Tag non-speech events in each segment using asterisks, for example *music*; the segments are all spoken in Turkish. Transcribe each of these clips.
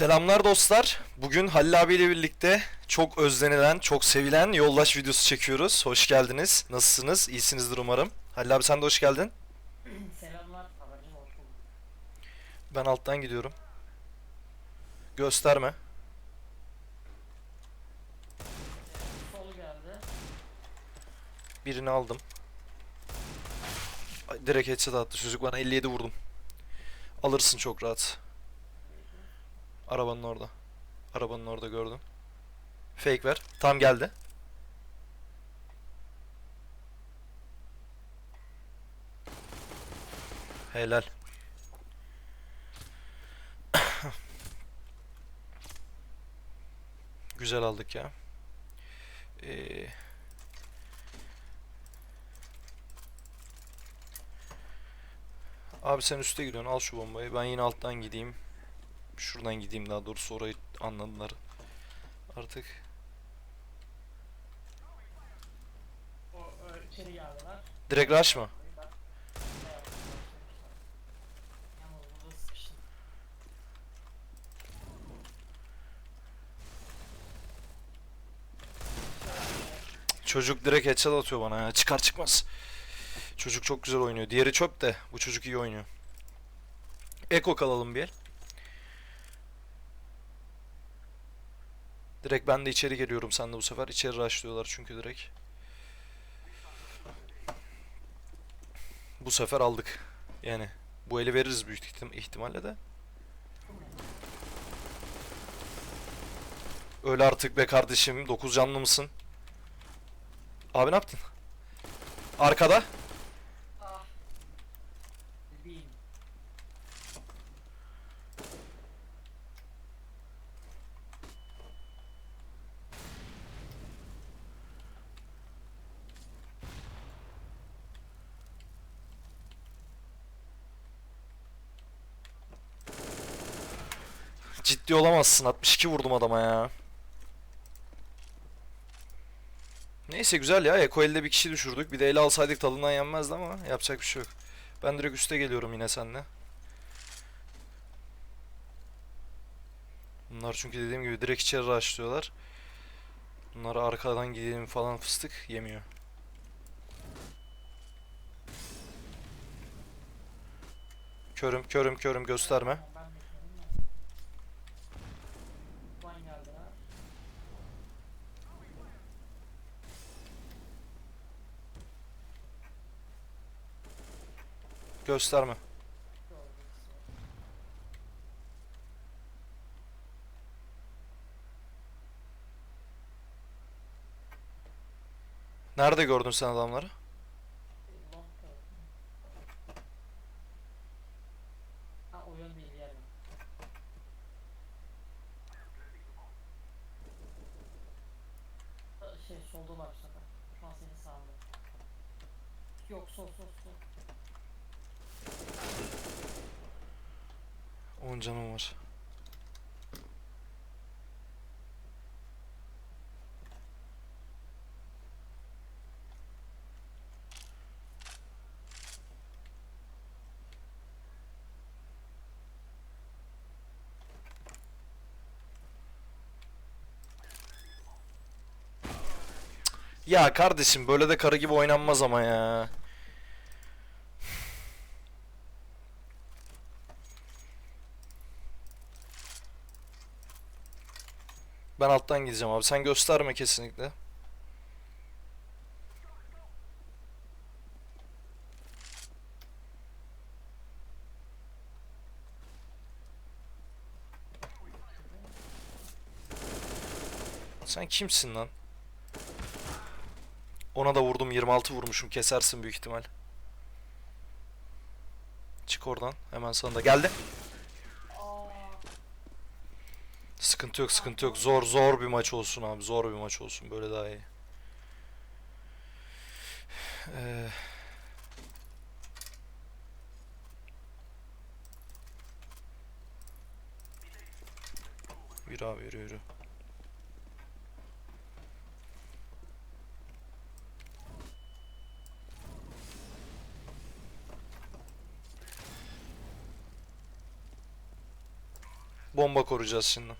Selamlar dostlar. Bugün Halil abiyle birlikte çok özlenilen, çok sevilen yoldaş videosu çekiyoruz. Hoş geldiniz. Nasılsınız? İyisinizdir umarım. Halil abi sen de hoş geldin. Selamlar. Ben alttan gidiyorum. Gösterme. Birini aldım. Direkt headshot attı çocuk bana 57 vurdum. Alırsın çok rahat. Arabanın orada. Arabanın orada gördüm. Fake ver. Tam geldi. Helal. *coughs* Güzel aldık ya. Ee, Abi sen üste gidiyorsun al şu bombayı ben yine alttan gideyim Şuradan gideyim daha doğrusu orayı anladılar. Artık. Direkt rush mı? Çocuk direkt headshot atıyor bana ya. Çıkar çıkmaz. Çocuk çok güzel oynuyor. Diğeri çöp de. Bu çocuk iyi oynuyor. Eko kalalım bir el Direkt ben de içeri geliyorum sen de bu sefer içeri rushlıyorlar çünkü direkt Bu sefer aldık yani bu eli veririz büyük ihtim- ihtimalle de Öl artık be kardeşim 9 canlı mısın? Abi ne yaptın? Arkada. Ah. Bebeğim. Ciddi olamazsın. 62 vurdum adama ya. Neyse güzel ya. Eko elde bir kişi düşürdük. Bir de ele alsaydık tadından yenmezdi ama yapacak bir şey yok. Ben direkt üste geliyorum yine seninle. Bunlar çünkü dediğim gibi direkt içeri rushlıyorlar. Bunlar arkadan gidelim falan fıstık yemiyor. Körüm körüm körüm gösterme. Ben bekledim de. Ulan geldiler. Gösterme. Nerede gördün sen adamları? Long gördüm. Ha o yön değil yer yön. Ha, Şey solda var bu sefer. Şu an senin sağında. Yok sol sol sol. 10 canım var. Ya kardeşim böyle de karı gibi oynanmaz ama ya. Ben alttan gideceğim abi. Sen gösterme kesinlikle. Sen kimsin lan? Ona da vurdum 26 vurmuşum kesersin büyük ihtimal. Çık oradan hemen sana da geldi. Sıkıntı yok sıkıntı yok zor zor bir maç olsun abi zor bir maç olsun böyle daha iyi. Ee, Yürü abi yürü yürü. Bomba koruyacağız şimdi.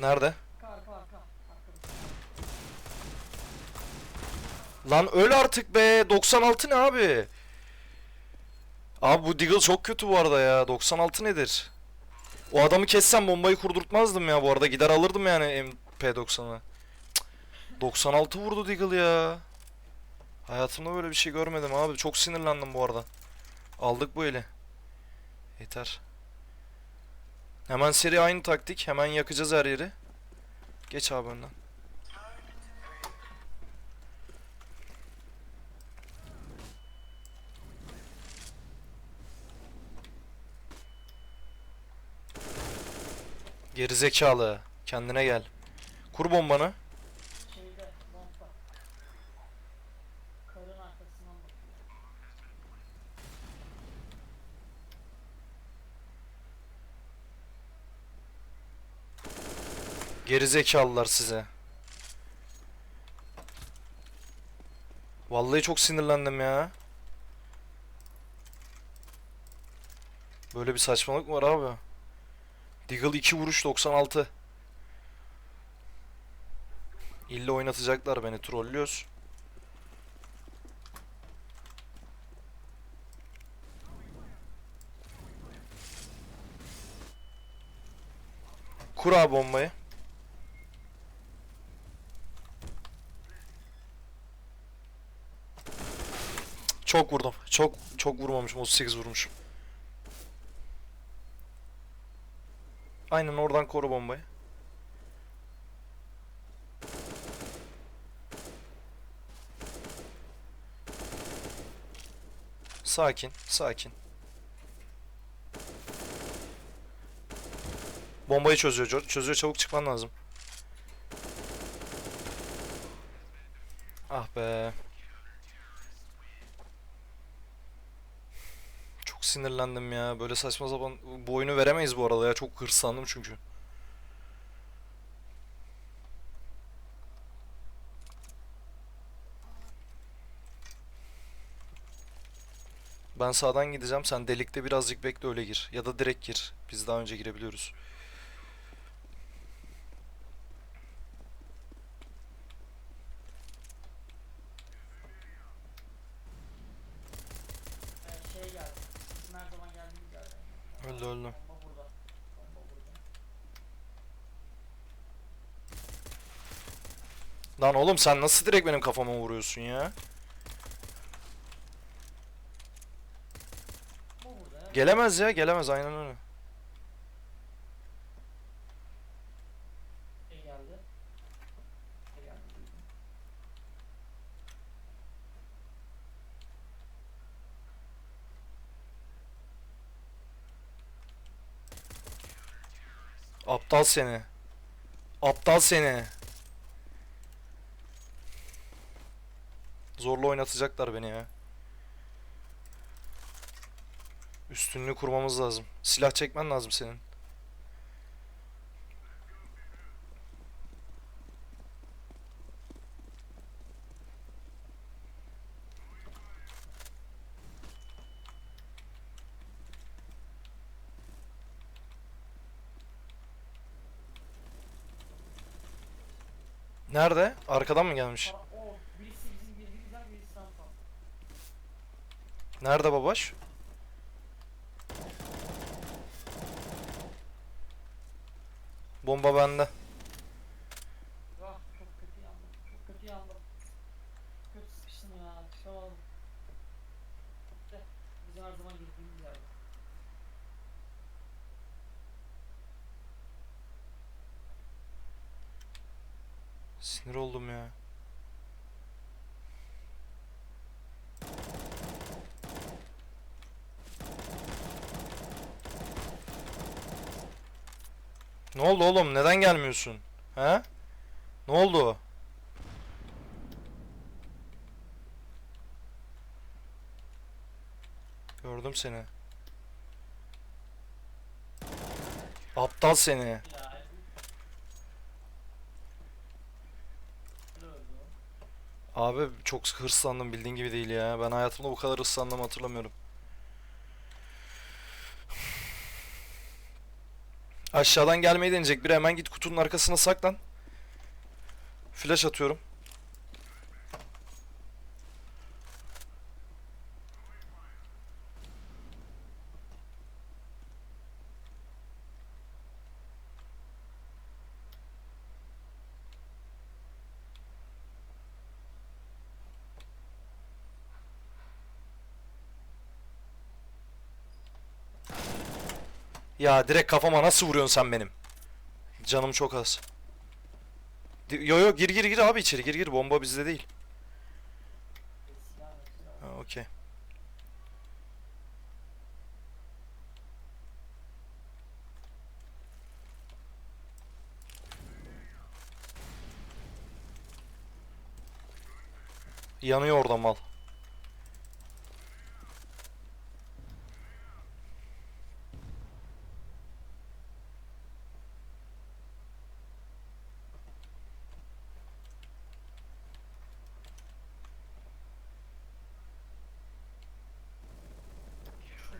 Nerede? Lan öl artık be. 96 ne abi? Abi bu Deagle çok kötü bu arada ya. 96 nedir? O adamı kessem bombayı kurdurtmazdım ya bu arada. Gider alırdım yani MP90'ı. Cık, 96 vurdu Deagle ya. Hayatımda böyle bir şey görmedim abi. Çok sinirlendim bu arada. Aldık bu eli. Yeter. Hemen seri aynı taktik. Hemen yakacağız her yeri. Geç abi önden. Gerizekalı. Kendine gel. Kur bombanı. Gerizekalılar size. Vallahi çok sinirlendim ya. Böyle bir saçmalık mı var abi? Deagle 2 vuruş 96. İlle oynatacaklar beni trollüyoruz. Kur bombayı. Çok vurdum. Çok çok vurmamışım. 38 vurmuşum. Aynen oradan koru bombayı. Sakin, sakin. Bombayı çözüyor, çö- çözüyor. Çabuk çıkman lazım. Ah be. Çok sinirlendim ya. Böyle saçma sapan bu oyunu veremeyiz bu arada ya. Çok hırslandım çünkü. Ben sağdan gideceğim. Sen delikte birazcık bekle öyle gir. Ya da direkt gir. Biz daha önce girebiliyoruz. Ee, şey geldi. Bizim her zaman geldiğimiz yerden. Öldü öldü. Lan oğlum sen nasıl direkt benim kafama vuruyorsun ya. Gelemez ya gelemez aynen öyle. Şey geldi. Şey geldi. duydum. Aptal seni. Aptal seni. Zorla oynatacaklar beni ya. Üstünlüğü kurmamız lazım. Silah çekmen lazım senin. Nerede? Arkadan mı gelmiş? Nerede babaş? Bomba bende. Ah çok kötü yandım. Çok kötü yandım. Kötü sıkıştım ya. Çıkamadım. İşte bizim her zaman girdiğimiz yerde. Sinir oldum ya. Ne oldu oğlum? Neden gelmiyorsun? He? Ne oldu? Gördüm seni. Aptal seni. Ya. Ne öldü o? Abi çok hırslandım bildiğin gibi değil ya. Ben hayatımda bu kadar hırslandığımı hatırlamıyorum. Aşağıdan gelmeyi deneyecek biri hemen git kutunun arkasına saklan. Flash atıyorum. Ya direkt kafama nasıl vuruyorsun sen benim? Canım çok az. Yo yo gir gir gir abi içeri gir gir bomba bizde değil. Okey. Yanıyor orada mal.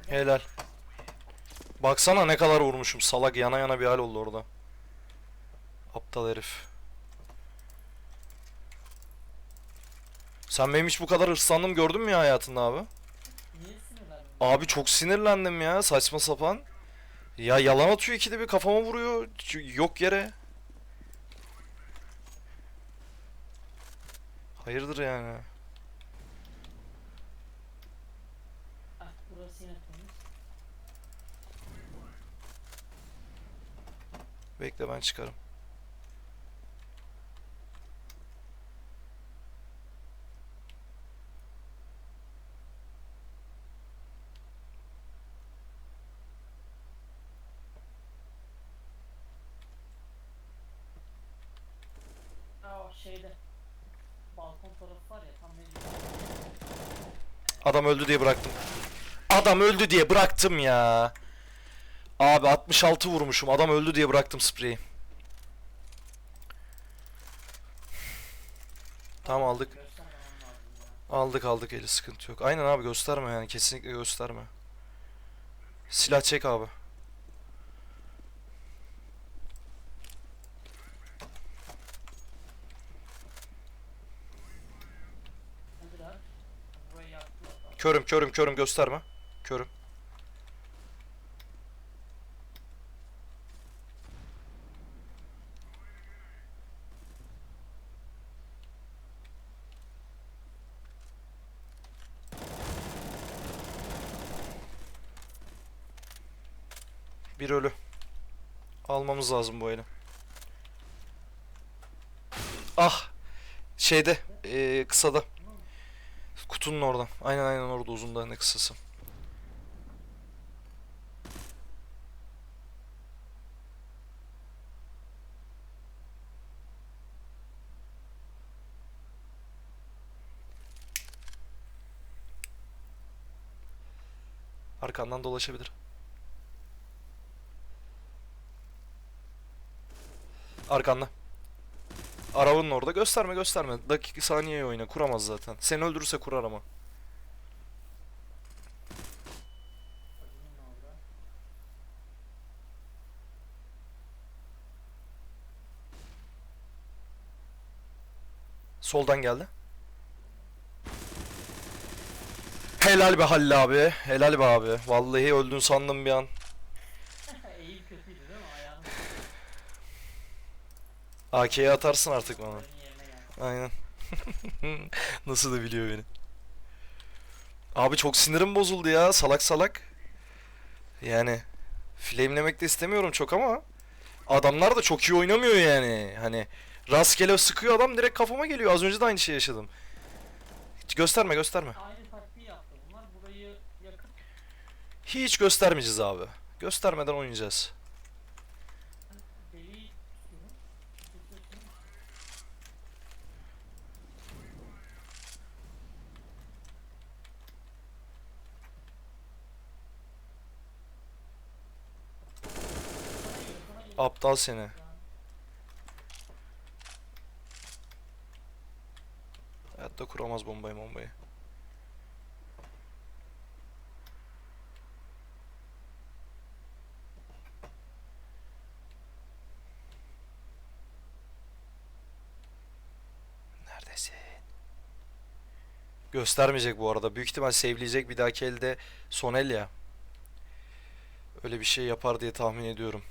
Helal. Baksana ne kadar vurmuşum. Salak yana yana bir hal oldu orada. Aptal herif. Sen benim hiç bu kadar hırslandım gördün mü ya hayatında abi? Abi çok sinirlendim ya saçma sapan. Ya yalan atıyor ikide bir kafama vuruyor. Yok yere. Hayırdır yani. Ah burası yine temiz. Bekle ben çıkarım. Aa o şeyde. Balkon tarafı var ya tam mecbur. Adam öldü diye bıraktım. Adam öldü diye bıraktım ya. Abi 66 vurmuşum. Adam öldü diye bıraktım spreyi. Tamam aldık. Aldık aldık eli sıkıntı yok. Aynen abi gösterme yani kesinlikle gösterme. Silah çek abi. Körüm körüm körüm gösterme. Körüm. Bir ölü. Almamız lazım bu eli. Ah. Şeyde, eee, kısada. Kutunun orada. Aynen aynen orada uzunda ne kısası. Arkandan dolaşabilir. Arkanda. Arabanın orada gösterme gösterme. Dakika saniye oyna kuramaz zaten. Seni öldürürse kurar ama. Soldan geldi. Helal be Halil abi. Helal be abi. Vallahi öldün sandım bir an. AK'ye atarsın artık bana. Aynen. *laughs* Nasıl da biliyor beni. Abi çok sinirim bozuldu ya. Salak salak. Yani flamelemek de istemiyorum çok ama adamlar da çok iyi oynamıyor yani. Hani rastgele sıkıyor adam direkt kafama geliyor. Az önce de aynı şey yaşadım. Hiç gösterme gösterme. Hiç göstermeyeceğiz abi. Göstermeden oynayacağız. deliği tutuyorum. Tutuyorsun. Sana geliyor, sana geliyor. Aptal seni. Ya kuramaz bombayı bombayı. Neredesin? Göstermeyecek bu arada. Büyük ihtimal save'leyecek bir dahaki elde son el ya. Öyle bir şey yapar diye tahmin ediyorum.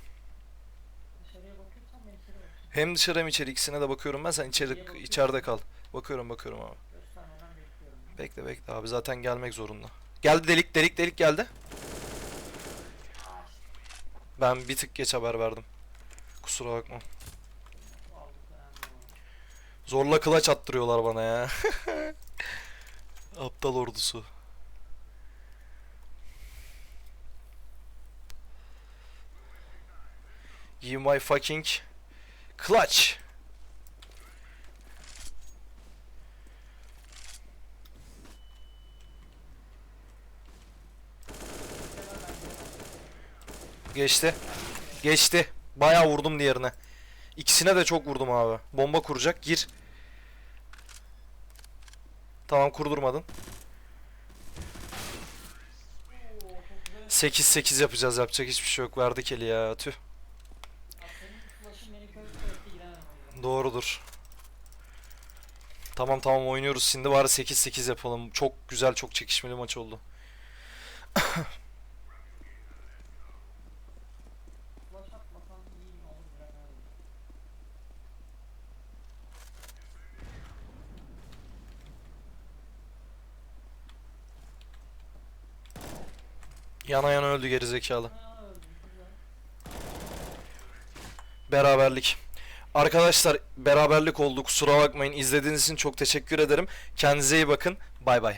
Dışarıya bakıyorsan ben içeri bakayım. Hem dışarı hem içeri ikisine de bakıyorum ben. Sen içeri içeride kal. Bakıyorum bakıyorum abi. Bekle bekle abi zaten gelmek zorunda. Geldi delik delik delik geldi. Ben bir tık geç haber verdim. Kusura bakma. Zorla kılaç attırıyorlar bana ya. *laughs* Aptal ordusu. Give my fucking clutch. Geçti. Geçti. Bayağı vurdum diğerine. İkisine de çok vurdum abi. Bomba kuracak. Gir. Tamam kurdurmadın. Oo, çok güzel. 8-8 yapacağız. Yapacak hiçbir şey yok. Verdik eli ya. Tüh. Abi senin flash'ın beni kör etti giremedim o yüzden. Doğrudur. Tamam tamam oynuyoruz. Şimdi bari 8-8 yapalım. Çok güzel, çok çekişmeli maç oldu. Yana yana öldü gerizekalı. Beraberlik. Arkadaşlar beraberlik oldu. Kusura bakmayın. İzlediğiniz için çok teşekkür ederim. Kendinize iyi bakın. Bay bay.